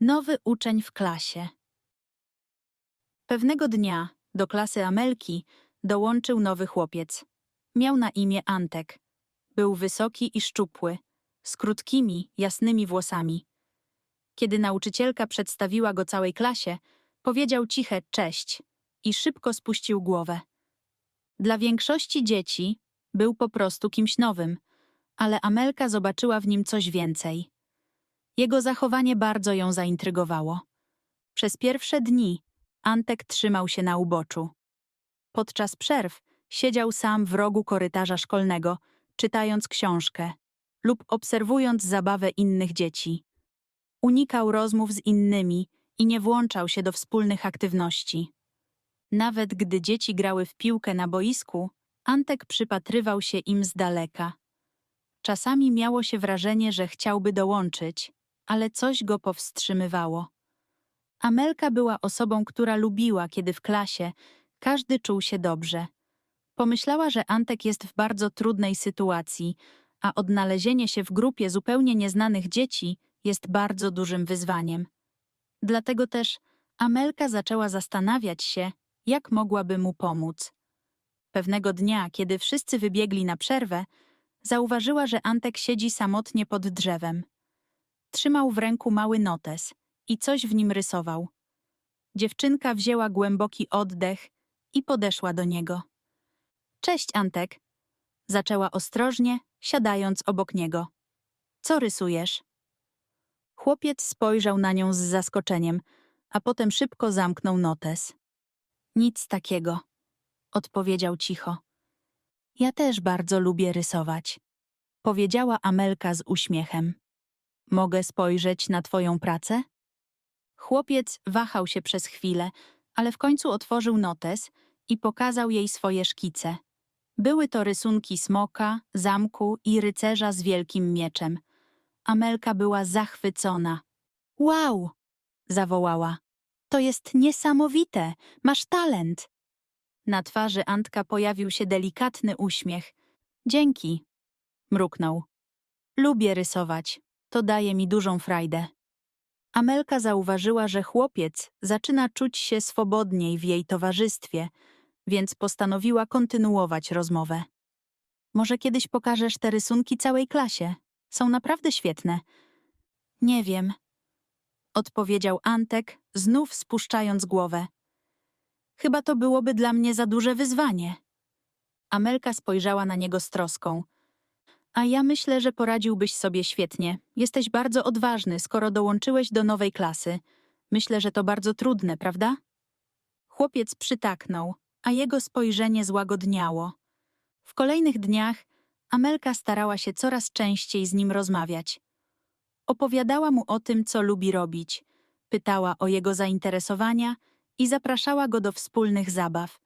Nowy uczeń w klasie. Pewnego dnia do klasy Amelki dołączył nowy chłopiec. Miał na imię Antek. Był wysoki i szczupły, z krótkimi, jasnymi włosami. Kiedy nauczycielka przedstawiła go całej klasie, powiedział ciche cześć i szybko spuścił głowę. Dla większości dzieci był po prostu kimś nowym, ale Amelka zobaczyła w nim coś więcej. Jego zachowanie bardzo ją zaintrygowało. Przez pierwsze dni Antek trzymał się na uboczu. Podczas przerw siedział sam w rogu korytarza szkolnego, czytając książkę lub obserwując zabawę innych dzieci. Unikał rozmów z innymi i nie włączał się do wspólnych aktywności. Nawet gdy dzieci grały w piłkę na boisku, Antek przypatrywał się im z daleka. Czasami miało się wrażenie, że chciałby dołączyć, ale coś go powstrzymywało. Amelka była osobą, która lubiła, kiedy w klasie każdy czuł się dobrze. Pomyślała, że Antek jest w bardzo trudnej sytuacji, a odnalezienie się w grupie zupełnie nieznanych dzieci jest bardzo dużym wyzwaniem. Dlatego też Amelka zaczęła zastanawiać się, jak mogłaby mu pomóc. Pewnego dnia, kiedy wszyscy wybiegli na przerwę, zauważyła, że Antek siedzi samotnie pod drzewem. Trzymał w ręku mały notes i coś w nim rysował. Dziewczynka wzięła głęboki oddech i podeszła do niego. Cześć, Antek, zaczęła ostrożnie, siadając obok niego. Co rysujesz? Chłopiec spojrzał na nią z zaskoczeniem, a potem szybko zamknął notes. Nic takiego, odpowiedział cicho. Ja też bardzo lubię rysować, powiedziała Amelka z uśmiechem. Mogę spojrzeć na twoją pracę? Chłopiec wahał się przez chwilę, ale w końcu otworzył notes i pokazał jej swoje szkice. Były to rysunki smoka, zamku i rycerza z wielkim mieczem. Amelka była zachwycona. Wow! zawołała. To jest niesamowite! Masz talent! Na twarzy Antka pojawił się delikatny uśmiech. Dzięki, mruknął. Lubię rysować. To daje mi dużą frajdę. Amelka zauważyła, że chłopiec zaczyna czuć się swobodniej w jej towarzystwie, więc postanowiła kontynuować rozmowę. Może kiedyś pokażesz te rysunki całej klasie? Są naprawdę świetne. Nie wiem, odpowiedział Antek, znów spuszczając głowę. Chyba to byłoby dla mnie za duże wyzwanie. Amelka spojrzała na niego z troską. A ja myślę, że poradziłbyś sobie świetnie. Jesteś bardzo odważny, skoro dołączyłeś do nowej klasy. Myślę, że to bardzo trudne, prawda? Chłopiec przytaknął, a jego spojrzenie złagodniało. W kolejnych dniach Amelka starała się coraz częściej z nim rozmawiać. Opowiadała mu o tym, co lubi robić, pytała o jego zainteresowania i zapraszała go do wspólnych zabaw.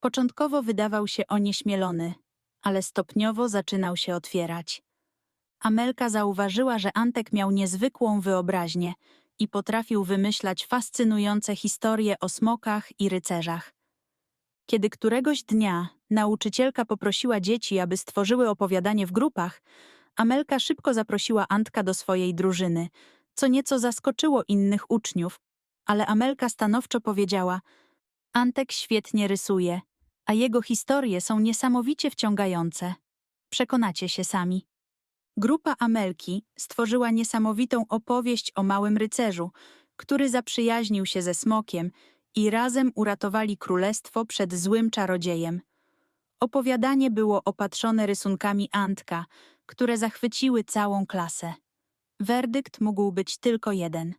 Początkowo wydawał się onieśmielony, ale stopniowo zaczynał się otwierać. Amelka zauważyła, że Antek miał niezwykłą wyobraźnię i potrafił wymyślać fascynujące historie o smokach i rycerzach. Kiedy któregoś dnia nauczycielka poprosiła dzieci, aby stworzyły opowiadanie w grupach, Amelka szybko zaprosiła Antka do swojej drużyny, co nieco zaskoczyło innych uczniów, ale Amelka stanowczo powiedziała: Antek świetnie rysuje, a jego historie są niesamowicie wciągające. Przekonacie się sami. Grupa Amelki stworzyła niesamowitą opowieść o małym rycerzu, który zaprzyjaźnił się ze smokiem i razem uratowali królestwo przed złym czarodziejem. Opowiadanie było opatrzone rysunkami Antka, które zachwyciły całą klasę. Werdykt mógł być tylko jeden.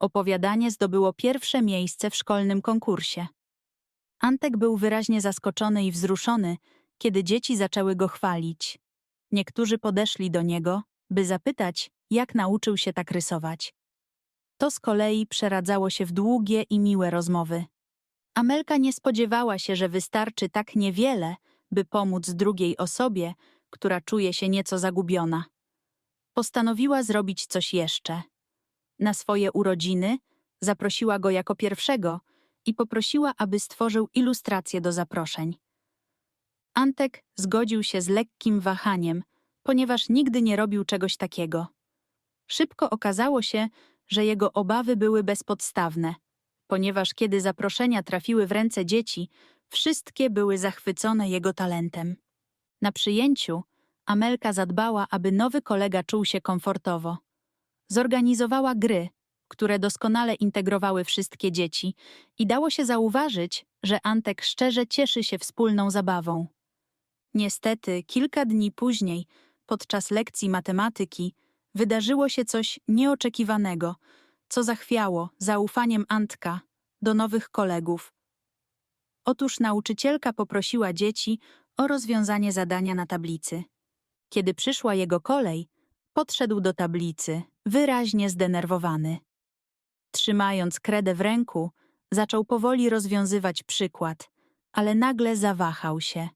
Opowiadanie zdobyło pierwsze miejsce w szkolnym konkursie. Antek był wyraźnie zaskoczony i wzruszony, kiedy dzieci zaczęły go chwalić. Niektórzy podeszli do niego, by zapytać, jak nauczył się tak rysować. To z kolei przeradzało się w długie i miłe rozmowy. Amelka nie spodziewała się, że wystarczy tak niewiele, by pomóc drugiej osobie, która czuje się nieco zagubiona. Postanowiła zrobić coś jeszcze. Na swoje urodziny zaprosiła go jako pierwszego i poprosiła, aby stworzył ilustrację do zaproszeń. Antek zgodził się z lekkim wahaniem, ponieważ nigdy nie robił czegoś takiego. Szybko okazało się, że jego obawy były bezpodstawne, ponieważ kiedy zaproszenia trafiły w ręce dzieci, wszystkie były zachwycone jego talentem. Na przyjęciu Amelka zadbała, aby nowy kolega czuł się komfortowo. Zorganizowała gry, które doskonale integrowały wszystkie dzieci i dało się zauważyć, że Antek szczerze cieszy się wspólną zabawą. Niestety, kilka dni później, podczas lekcji matematyki, wydarzyło się coś nieoczekiwanego, co zachwiało zaufaniem Antka do nowych kolegów. Otóż nauczycielka poprosiła dzieci o rozwiązanie zadania na tablicy. Kiedy przyszła jego kolej, podszedł do tablicy, wyraźnie zdenerwowany. Trzymając kredę w ręku, zaczął powoli rozwiązywać przykład, ale nagle zawahał się.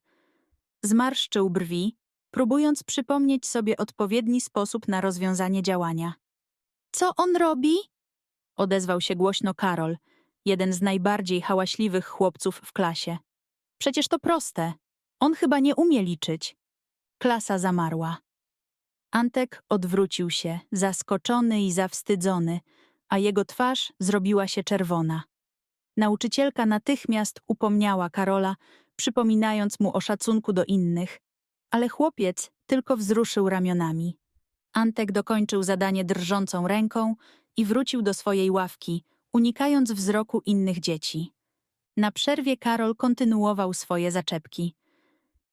Zmarszczył brwi, próbując przypomnieć sobie odpowiedni sposób na rozwiązanie działania. Co on robi? Odezwał się głośno Karol, jeden z najbardziej hałaśliwych chłopców w klasie. Przecież to proste. On chyba nie umie liczyć. Klasa zamarła. Antek odwrócił się, zaskoczony i zawstydzony, a jego twarz zrobiła się czerwona. Nauczycielka natychmiast upomniała Karola, przypominając mu o szacunku do innych, ale chłopiec tylko wzruszył ramionami. Antek dokończył zadanie drżącą ręką i wrócił do swojej ławki, unikając wzroku innych dzieci. Na przerwie Karol kontynuował swoje zaczepki.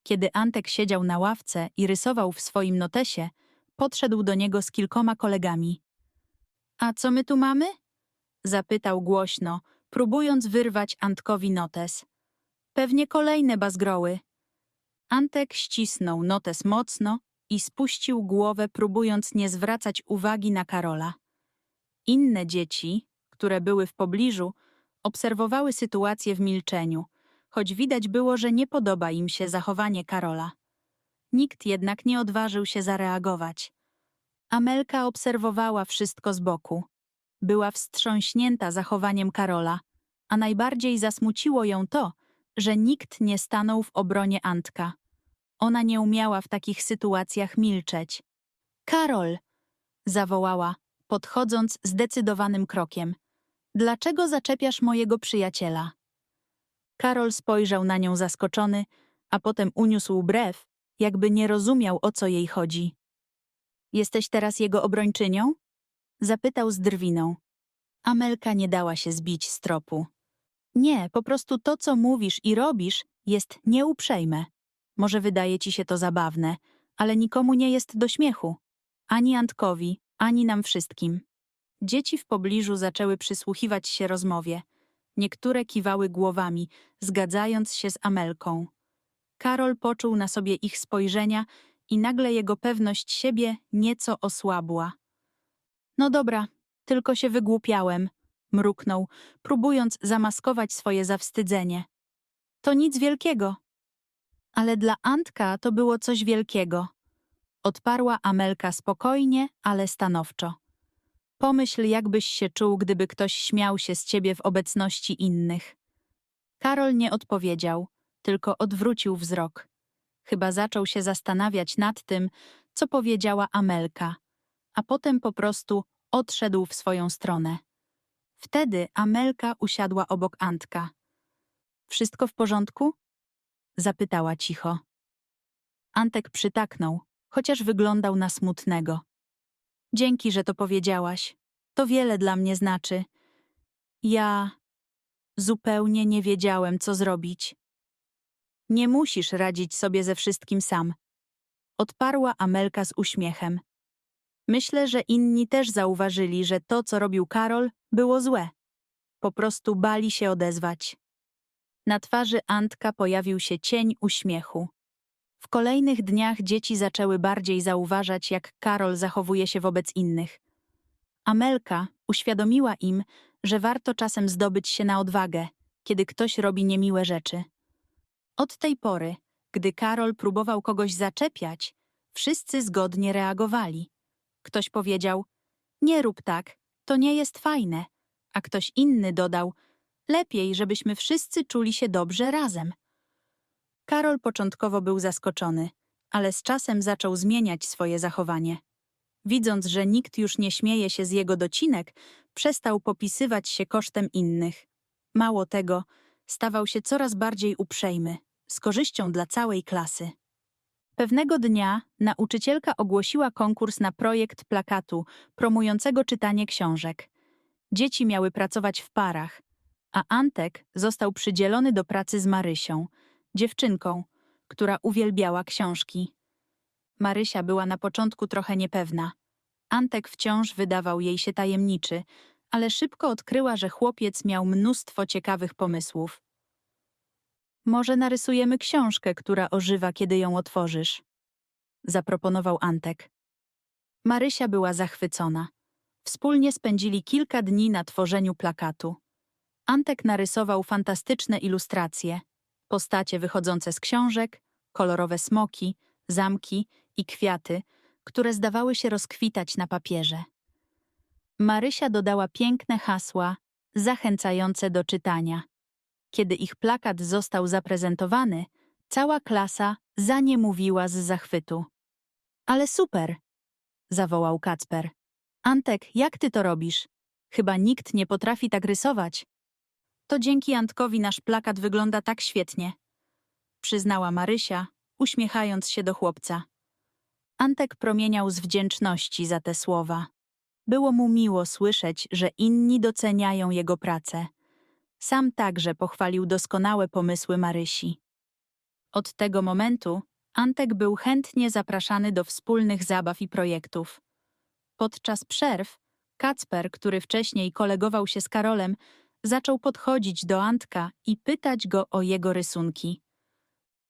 Kiedy Antek siedział na ławce i rysował w swoim notesie, podszedł do niego z kilkoma kolegami. A co my tu mamy? Zapytał głośno, próbując wyrwać Antkowi notes. Pewnie kolejne bazgroły. Antek ścisnął notes mocno i spuścił głowę, próbując nie zwracać uwagi na Karola. Inne dzieci, które były w pobliżu, obserwowały sytuację w milczeniu, choć widać było, że nie podoba im się zachowanie Karola. Nikt jednak nie odważył się zareagować. Amelka obserwowała wszystko z boku. Była wstrząśnięta zachowaniem Karola, a najbardziej zasmuciło ją to, że nikt nie stanął w obronie Antka. Ona nie umiała w takich sytuacjach milczeć. Karol! zawołała, podchodząc zdecydowanym krokiem. Dlaczego zaczepiasz mojego przyjaciela? Karol spojrzał na nią zaskoczony, a potem uniósł brew, jakby nie rozumiał, o co jej chodzi. Jesteś teraz jego obrończynią? Zapytał z drwiną. Amelka nie dała się zbić z tropu. Nie, po prostu to, co mówisz i robisz, jest nieuprzejme. Może wydaje ci się to zabawne, ale nikomu nie jest do śmiechu. Ani Antkowi, ani nam wszystkim. Dzieci w pobliżu zaczęły przysłuchiwać się rozmowie. Niektóre kiwały głowami, zgadzając się z Amelką. Karol poczuł na sobie ich spojrzenia i nagle jego pewność siebie nieco osłabła. No dobra, tylko się wygłupiałem, mruknął, próbując zamaskować swoje zawstydzenie. To nic wielkiego. Ale dla Antka to było coś wielkiego. Odparła Amelka spokojnie, ale stanowczo. Pomyśl, jakbyś się czuł, gdyby ktoś śmiał się z ciebie w obecności innych. Karol nie odpowiedział, tylko odwrócił wzrok. Chyba zaczął się zastanawiać nad tym, co powiedziała Amelka, a potem po prostu odszedł w swoją stronę. Wtedy Amelka usiadła obok Antka. Wszystko w porządku? Zapytała cicho. Antek przytaknął, chociaż wyglądał na smutnego. Dzięki, że to powiedziałaś. To wiele dla mnie znaczy. Ja zupełnie nie wiedziałem, co zrobić. Nie musisz radzić sobie ze wszystkim sam. Odparła Amelka z uśmiechem. Myślę, że inni też zauważyli, że to, co robił Karol, było złe. Po prostu bali się odezwać. Na twarzy Antka pojawił się cień uśmiechu. W kolejnych dniach dzieci zaczęły bardziej zauważać, jak Karol zachowuje się wobec innych. Amelka uświadomiła im, że warto czasem zdobyć się na odwagę, kiedy ktoś robi niemiłe rzeczy. Od tej pory, gdy Karol próbował kogoś zaczepiać, wszyscy zgodnie reagowali. Ktoś powiedział: Nie rób tak, to nie jest fajne, a ktoś inny dodał: Lepiej, żebyśmy wszyscy czuli się dobrze razem. Karol początkowo był zaskoczony, ale z czasem zaczął zmieniać swoje zachowanie. widząc, że nikt już nie śmieje się z jego docinek, przestał popisywać się kosztem innych. Mało tego, stawał się coraz bardziej uprzejmy, z korzyścią dla całej klasy. Pewnego dnia nauczycielka ogłosiła konkurs na projekt plakatu promującego czytanie książek. Dzieci miały pracować w parach, a Antek został przydzielony do pracy z Marysią, dziewczynką, która uwielbiała książki. Marysia była na początku trochę niepewna. Antek wciąż wydawał jej się tajemniczy, ale szybko odkryła, że chłopiec miał mnóstwo ciekawych pomysłów. Może narysujemy książkę, która ożywa, kiedy ją otworzysz? Zaproponował Antek. Marysia była zachwycona. Wspólnie spędzili kilka dni na tworzeniu plakatu. Antek narysował fantastyczne ilustracje, postacie wychodzące z książek, kolorowe smoki, zamki i kwiaty, które zdawały się rozkwitać na papierze. Marysia dodała piękne hasła, zachęcające do czytania. Kiedy ich plakat został zaprezentowany, cała klasa zaniemówiła z zachwytu. Ale super! zawołał Kacper. Antek, jak ty to robisz? Chyba nikt nie potrafi tak rysować. To dzięki Antkowi nasz plakat wygląda tak świetnie, przyznała Marysia, uśmiechając się do chłopca. Antek promieniał z wdzięczności za te słowa. Było mu miło słyszeć, że inni doceniają jego pracę. Sam także pochwalił doskonałe pomysły Marysi. Od tego momentu Antek był chętnie zapraszany do wspólnych zabaw i projektów. Podczas przerw Kacper, który wcześniej kolegował się z Karolem, zaczął podchodzić do Antka i pytać go o jego rysunki.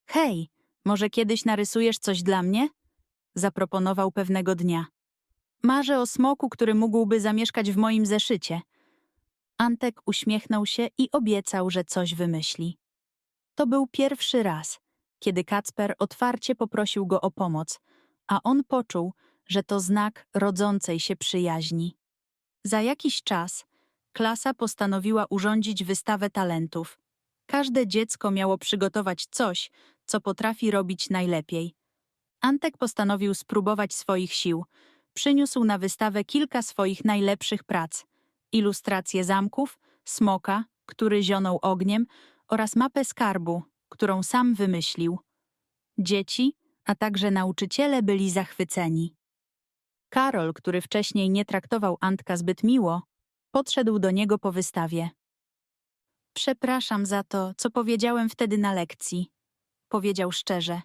Hej, może kiedyś narysujesz coś dla mnie? Zaproponował pewnego dnia. Marzę o smoku, który mógłby zamieszkać w moim zeszycie. Antek uśmiechnął się i obiecał, że coś wymyśli. To był pierwszy raz, kiedy Kacper otwarcie poprosił go o pomoc, a on poczuł, że to znak rodzącej się przyjaźni. Za jakiś czas klasa postanowiła urządzić wystawę talentów. Każde dziecko miało przygotować coś, co potrafi robić najlepiej. Antek postanowił spróbować swoich sił. Przyniósł na wystawę kilka swoich najlepszych prac. Ilustracje zamków, smoka, który zionął ogniem oraz mapę skarbu, którą sam wymyślił. Dzieci, a także nauczyciele byli zachwyceni. Karol, który wcześniej nie traktował Antka zbyt miło, podszedł do niego po wystawie. Przepraszam za to, co powiedziałem wtedy na lekcji, powiedział szczerze.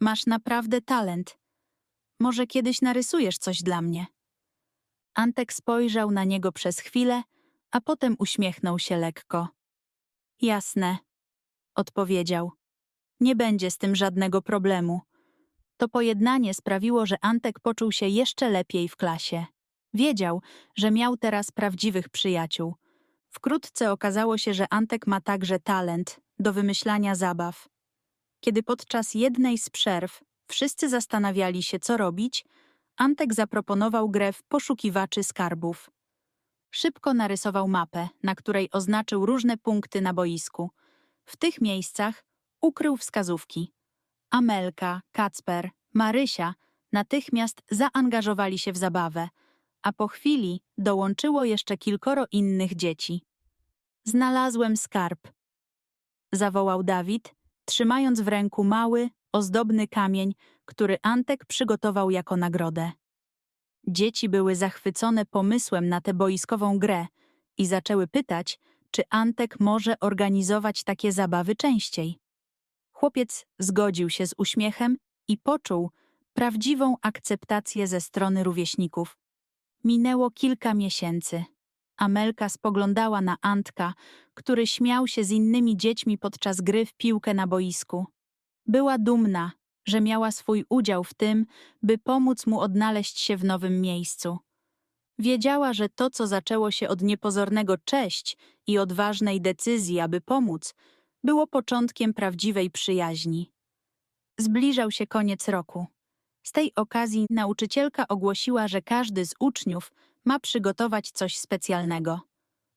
Masz naprawdę talent. Może kiedyś narysujesz coś dla mnie. Antek spojrzał na niego przez chwilę, a potem uśmiechnął się lekko. Jasne, odpowiedział. Nie będzie z tym żadnego problemu. To pojednanie sprawiło, że Antek poczuł się jeszcze lepiej w klasie. Wiedział, że miał teraz prawdziwych przyjaciół. Wkrótce okazało się, że Antek ma także talent do wymyślania zabaw. Kiedy podczas jednej z przerw wszyscy zastanawiali się, co robić, Antek zaproponował grę w poszukiwaczy skarbów. Szybko narysował mapę, na której oznaczył różne punkty na boisku. W tych miejscach ukrył wskazówki. Amelka, Kacper, Marysia natychmiast zaangażowali się w zabawę, a po chwili dołączyło jeszcze kilkoro innych dzieci. Znalazłem skarb, zawołał Dawid, trzymając w ręku mały, ozdobny kamień, który Antek przygotował jako nagrodę. Dzieci były zachwycone pomysłem na tę boiskową grę i zaczęły pytać, czy Antek może organizować takie zabawy częściej. Chłopiec zgodził się z uśmiechem i poczuł prawdziwą akceptację ze strony rówieśników. Minęło kilka miesięcy. Amelka spoglądała na Antka, który śmiał się z innymi dziećmi podczas gry w piłkę na boisku. Była dumna, że miała swój udział w tym, by pomóc mu odnaleźć się w nowym miejscu. Wiedziała, że to, co zaczęło się od niepozornego cześć i odważnej decyzji, aby pomóc, było początkiem prawdziwej przyjaźni. Zbliżał się koniec roku. Z tej okazji nauczycielka ogłosiła, że każdy z uczniów ma przygotować coś specjalnego.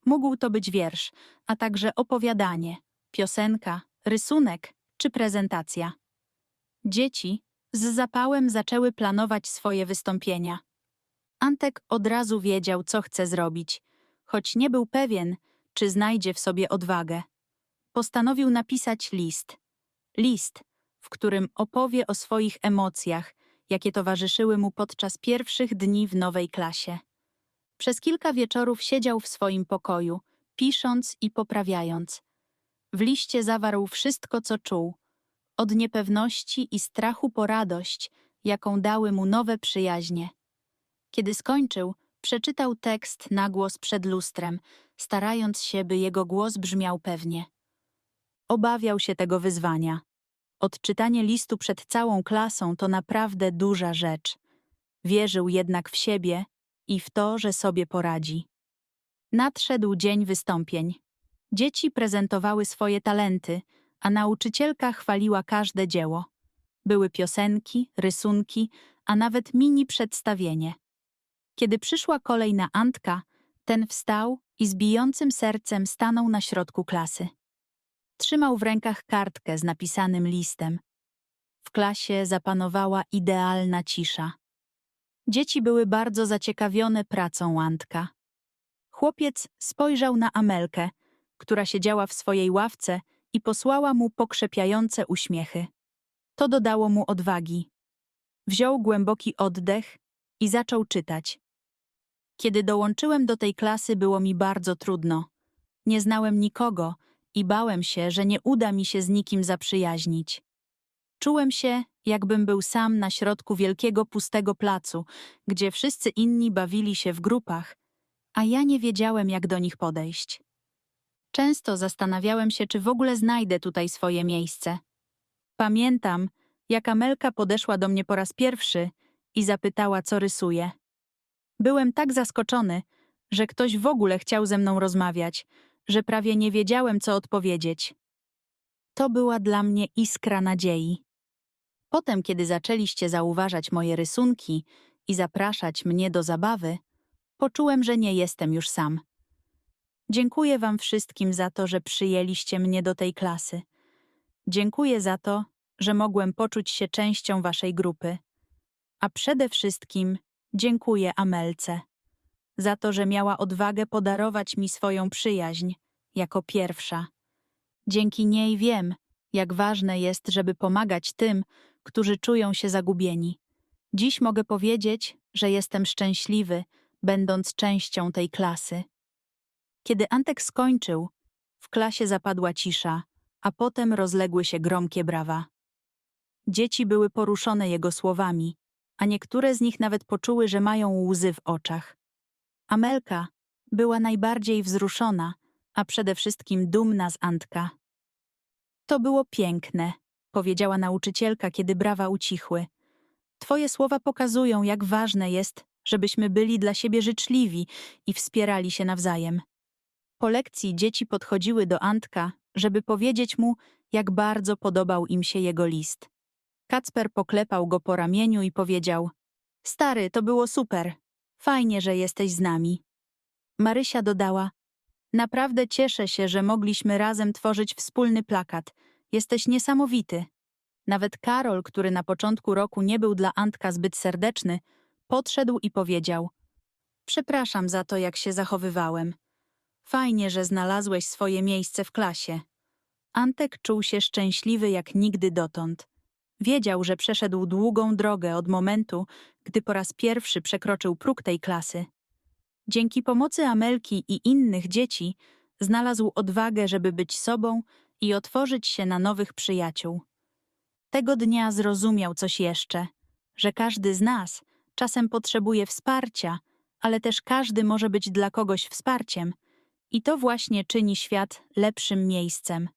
Mógł to być wiersz, a także opowiadanie, piosenka, rysunek czy prezentacja. Dzieci z zapałem zaczęły planować swoje wystąpienia. Antek od razu wiedział, co chce zrobić, choć nie był pewien, czy znajdzie w sobie odwagę. Postanowił napisać list. List, w którym opowie o swoich emocjach, jakie towarzyszyły mu podczas pierwszych dni w nowej klasie. Przez kilka wieczorów siedział w swoim pokoju, pisząc i poprawiając. W liście zawarł wszystko, co czuł. Od niepewności i strachu po radość, jaką dały mu nowe przyjaźnie. Kiedy skończył, przeczytał tekst na głos przed lustrem, starając się, by jego głos brzmiał pewnie. Obawiał się tego wyzwania. Odczytanie listu przed całą klasą to naprawdę duża rzecz. Wierzył jednak w siebie i w to, że sobie poradzi. Nadszedł dzień wystąpień. Dzieci prezentowały swoje talenty, a nauczycielka chwaliła każde dzieło. Były piosenki, rysunki, a nawet mini przedstawienie. Kiedy przyszła kolej na Antka, ten wstał i z bijącym sercem stanął na środku klasy. Trzymał w rękach kartkę z napisanym listem. W klasie zapanowała idealna cisza. Dzieci były bardzo zaciekawione pracą Antka. Chłopiec spojrzał na Amelkę, która siedziała w swojej ławce i posłała mu pokrzepiające uśmiechy. To dodało mu odwagi. Wziął głęboki oddech i zaczął czytać. Kiedy dołączyłem do tej klasy, było mi bardzo trudno. Nie znałem nikogo i bałem się, że nie uda mi się z nikim zaprzyjaźnić. Czułem się, jakbym był sam na środku wielkiego pustego placu, gdzie wszyscy inni bawili się w grupach, a ja nie wiedziałem, jak do nich podejść. Często zastanawiałem się, czy w ogóle znajdę tutaj swoje miejsce. Pamiętam, jak Amelka podeszła do mnie po raz pierwszy i zapytała, co rysuję. Byłem tak zaskoczony, że ktoś w ogóle chciał ze mną rozmawiać, że prawie nie wiedziałem, co odpowiedzieć. To była dla mnie iskra nadziei. Potem, kiedy zaczęliście zauważać moje rysunki i zapraszać mnie do zabawy, poczułem, że nie jestem już sam. Dziękuję Wam wszystkim za to, że przyjęliście mnie do tej klasy. Dziękuję za to, że mogłem poczuć się częścią Waszej grupy. A przede wszystkim dziękuję Amelce za to, że miała odwagę podarować mi swoją przyjaźń jako pierwsza. Dzięki niej wiem, jak ważne jest, żeby pomagać tym, którzy czują się zagubieni. Dziś mogę powiedzieć, że jestem szczęśliwy, będąc częścią tej klasy. Kiedy Antek skończył, w klasie zapadła cisza, a potem rozległy się gromkie brawa. Dzieci były poruszone jego słowami, a niektóre z nich nawet poczuły, że mają łzy w oczach. Amelka była najbardziej wzruszona, a przede wszystkim dumna z Antka. To było piękne, powiedziała nauczycielka, kiedy brawa ucichły. Twoje słowa pokazują, jak ważne jest, żebyśmy byli dla siebie życzliwi i wspierali się nawzajem. Po lekcji dzieci podchodziły do Antka, żeby powiedzieć mu, jak bardzo podobał im się jego list. Kacper poklepał go po ramieniu i powiedział: Stary, to było super. Fajnie, że jesteś z nami. Marysia dodała: Naprawdę cieszę się, że mogliśmy razem tworzyć wspólny plakat. Jesteś niesamowity. Nawet Karol, który na początku roku nie był dla Antka zbyt serdeczny, podszedł i powiedział: Przepraszam za to, jak się zachowywałem. Fajnie, że znalazłeś swoje miejsce w klasie. Antek czuł się szczęśliwy jak nigdy dotąd. Wiedział, że przeszedł długą drogę od momentu, gdy po raz pierwszy przekroczył próg tej klasy. Dzięki pomocy Amelki i innych dzieci znalazł odwagę, żeby być sobą i otworzyć się na nowych przyjaciół. Tego dnia zrozumiał coś jeszcze, że każdy z nas czasem potrzebuje wsparcia, ale też każdy może być dla kogoś wsparciem, i to właśnie czyni świat lepszym miejscem.